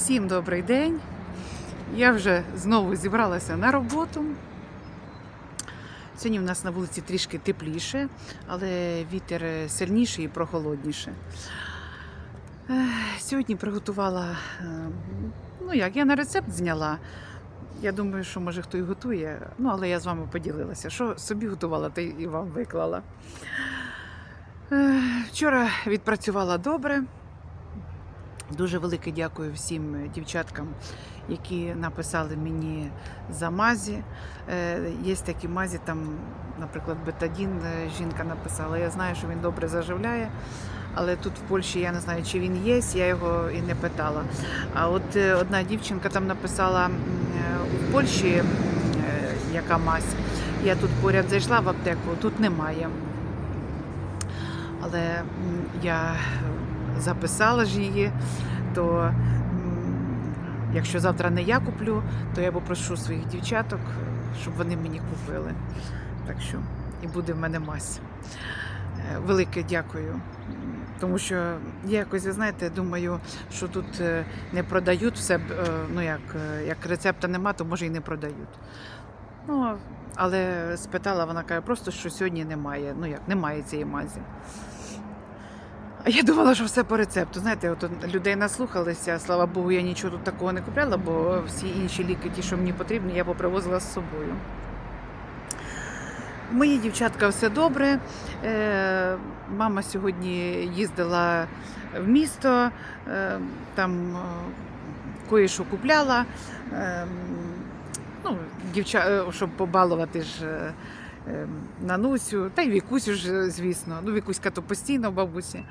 Всім добрий день. Я вже знову зібралася на роботу. Сьогодні в нас на вулиці трішки тепліше, але вітер сильніший і прохолодніше. Сьогодні приготувала, е, ну як, я на рецепт зняла. Я думаю, що може хто і готує, ну але я з вами поділилася. Що собі готувала, та і вам виклала. Вчора відпрацювала добре. Дуже велике дякую всім дівчаткам, які написали мені за мазі. Е, Є такі мазі, там, наприклад, бетадін е, жінка написала. Я знаю, що він добре заживляє, але тут в Польщі я не знаю, чи він є, я його і не питала. А от е, одна дівчинка там написала е, у Польщі, е, яка мазь. Я тут поряд зайшла в аптеку, тут немає. Але я записала ж її, то якщо завтра не я куплю, то я попрошу своїх дівчаток, щоб вони мені купили. Так що і буде в мене мазь. Е, Велике дякую. Тому що я якось, ви знаєте, думаю, що тут е, не продають все, е, ну як, як рецепта нема, то може і не продають. Ну, але спитала, вона каже, просто що сьогодні немає. Ну як, немає цієї мазі. Я думала, що все по рецепту. Знаєте, от людей наслухалися, слава Богу, я нічого тут такого не купляла, бо всі інші ліки, ті, що мені потрібні, я попривозила з собою. Мої дівчатка все добре. Е, Мама сьогодні їздила в місто, е, там е, кое-що купляла. Е, Ну, дівча... щоб побалувати ж Нанусю, та й Вікусю ж, звісно. Ну, Вікуська то постійно в бабусі,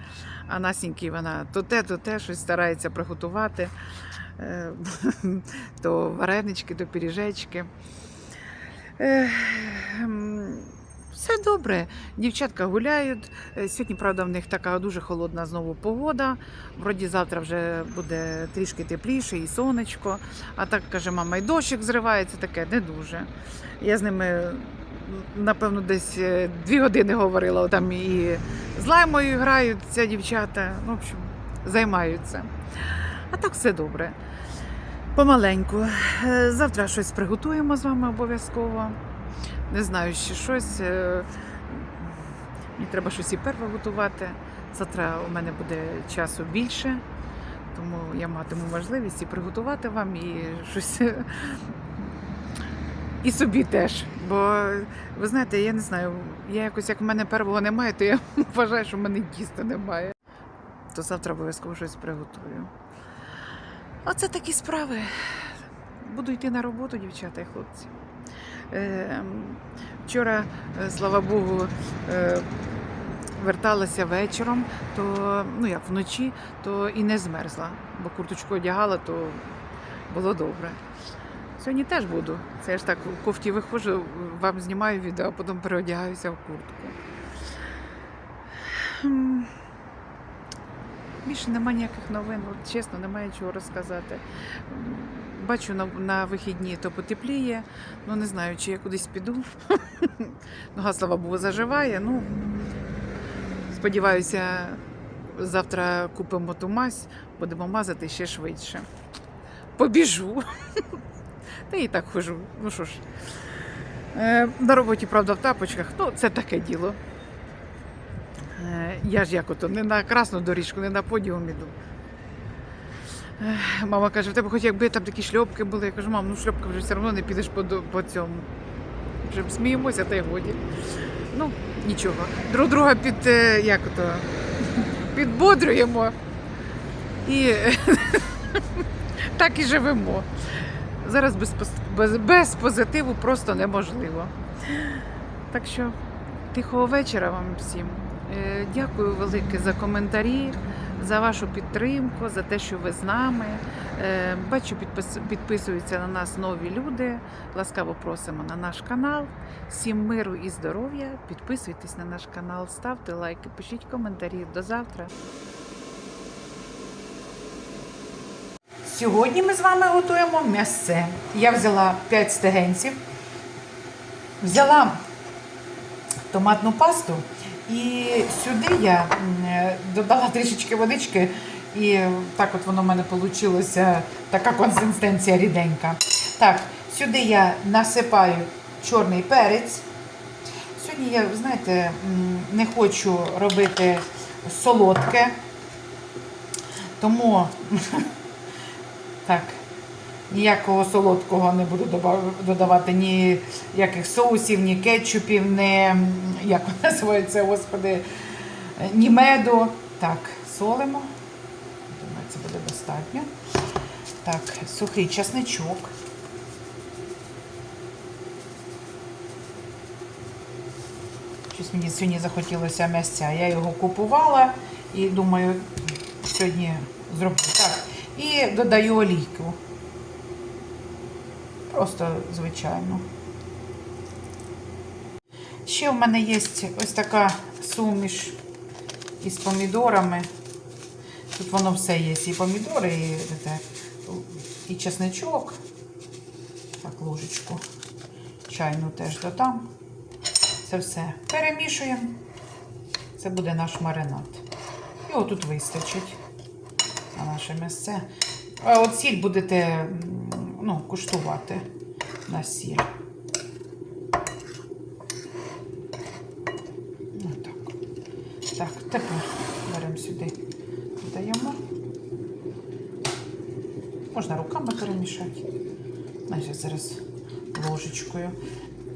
а Насіньки вона то те, то те, щось старається приготувати. Е, То варенички, то пиріжечки. Е, Все добре. Дівчатка гуляють. Е, Сьогодні, правда, в них така дуже холодна знову погода. Вроді завтра вже буде трішки тепліше і сонечко. А так каже, мама, і дощик зривається, таке не дуже. Я з ними, напевно, десь е, дві години говорила. Там і з лаймою грають ця дівчата. Ну, в общем, займаються. А так все добре. Помаленьку. Е, Завтра щось приготуємо з вами обов'язково. Не знаю, ще щось. Е, Мені треба щось і перше готувати. Завтра у мене буде часу більше, тому я матиму можливість і приготувати вам і щось. І собі теж. Бо ви знаєте, я не знаю, я якось як в мене первого немає, то я вважаю, що в мене їсти немає. То завтра обов'язково щось приготую. Оце такі справи. Буду йти на роботу, дівчата і хлопці. Е, вчора, е, слава Богу, е, верталася вечором, то ну як вночі, то і не змерзла, бо курточку одягала, то було добре. Сьогодні теж буду. Це я ж так у кофті виходжу, вам знімаю відео, а потім переодягаюся в куртку. Більше немає ніяких новин, чесно, немає чого розказати. Бачу на, на вихідні то потепліє, ну не знаю, чи я кудись піду. Нога, слава Богу, заживає. Ну, сподіваюся, завтра купимо ту мазь, будемо мазати ще швидше. Побіжу. Та і так хожу. Ну що ж. Е, На роботі, правда, в тапочках, ну це таке діло. Е, Я ж як ото не на красну доріжку, не на подіум іду. Мама каже, в тебе хоч якби там такі шльопки були. Я кажу, мам, ну шльопка вже все одно не підеш по, по цьому. Вже сміємося, та й годі. Ну, нічого. Друг друга під е, як ото, підбодрюємо. І так і живемо. Зараз без, без, без позитиву просто неможливо. Так що тихого вечора вам всім. Е, Дякую велике за коментарі, за вашу підтримку, за те, що ви з нами. Е, Бачу, підпис- підписуються на нас нові люди. Ласкаво просимо на наш канал. Всім миру і здоров'я. Підписуйтесь на наш канал, ставте лайки, пишіть коментарі. До завтра. Сьогодні ми з вами готуємо м'ясце. Я взяла 5 стегенців, взяла томатну пасту і сюди я додала трішечки водички І так от воно в мене вийшло, така консистенція ріденька. Так, сюди я насипаю чорний перець. Сьогодні я, знаєте, не хочу робити солодке, тому так, ніякого солодкого не буду додавати, ніяких соусів, ні кетчупів, ні, як воно називається, господи, ні меду. Так, солимо. Думаю, це буде достатньо. Так, сухий часничок. Щось мені сьогодні захотілося м'ясця. Я його купувала і думаю, сьогодні зроблю. Так. І додаю олійку. Просто звичайно. Ще в мене є ось така суміш із помідорами. Тут воно все є. І помідори, і, і чесничок. Так, ложечку. Чайну теж додам. Це все перемішуємо. Це буде наш маринад. І отут вистачить наше місце. А от сіль будете ну, куштувати на сіль. Отак. Так, тепер беремо сюди, додаємо. Можна руками перемішати. Значить, зараз ложечкою.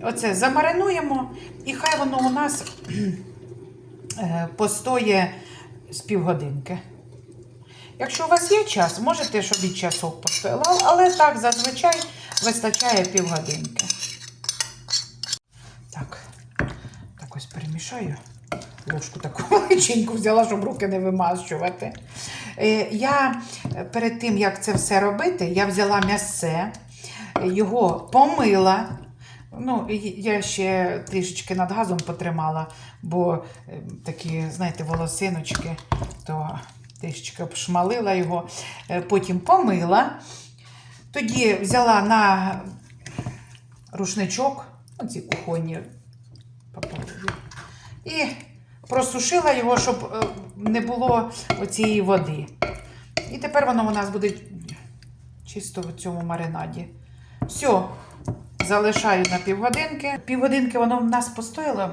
Оце замаринуємо, і хай воно у нас е, постоє з півгодинки. Якщо у вас є час, можете, щоб і часок постояло, але так зазвичай вистачає півгодинки. Так, так ось перемішаю. Ложку таку величеньку взяла, щоб руки не вимащувати. Е, Я перед тим, як це все робити, я взяла м'ясце, його помила. Ну, я ще трішечки над газом потримала, бо е, такі, знаєте, волосиночки, то трішечки обшмалила його, Е, потім помила. Тоді взяла на рушничок, оці кухонні і просушила його, щоб е, не було оцієї води. І тепер воно у нас буде чисто в цьому маринаді. Все, залишаю на півгодинки. Півгодинки воно в нас постояло.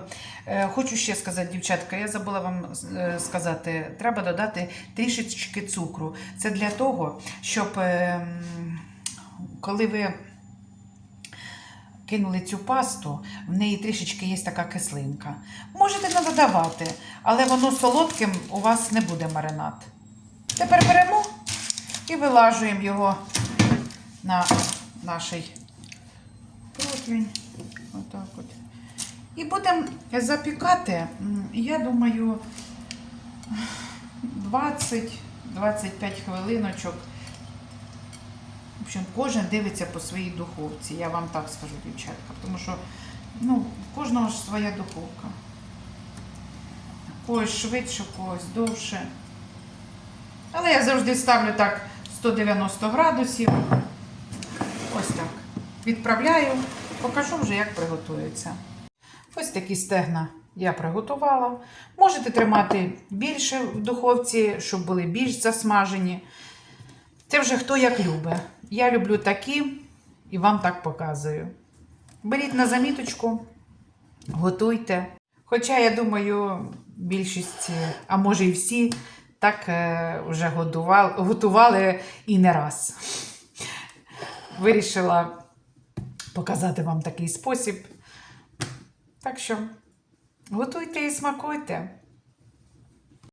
Е, Хочу ще сказати, дівчатка, я забула вам е, сказати, треба додати трішечки цукру. Це для того, щоб е, коли ви кинули цю пасту, в неї трішечки є така кислинка. Можете не додавати, але воно солодким у вас не буде маринад. Тепер беремо і вилажуємо його на наш противень. Отак от. І будемо запікати, я думаю, 20-25 хвилиночок. В общем, кожен дивиться по своїй духовці. Я вам так скажу, дівчатка. Тому що ну, в кожного ж своя духовка. Когось швидше, когось довше. Але я завжди ставлю так 190 градусів. Ось так. Відправляю, покажу вже, як приготується. Ось такі стегна я приготувала. Можете тримати більше в духовці, щоб були більш засмажені. Це вже хто як любить. Я люблю такі і вам так показую. Беріть на заміточку, готуйте. Хоча, я думаю, більшість, а може і всі, так е, вже готували, готували і не раз. Вирішила показати вам такий спосіб. Так що готуйте і смакуйте.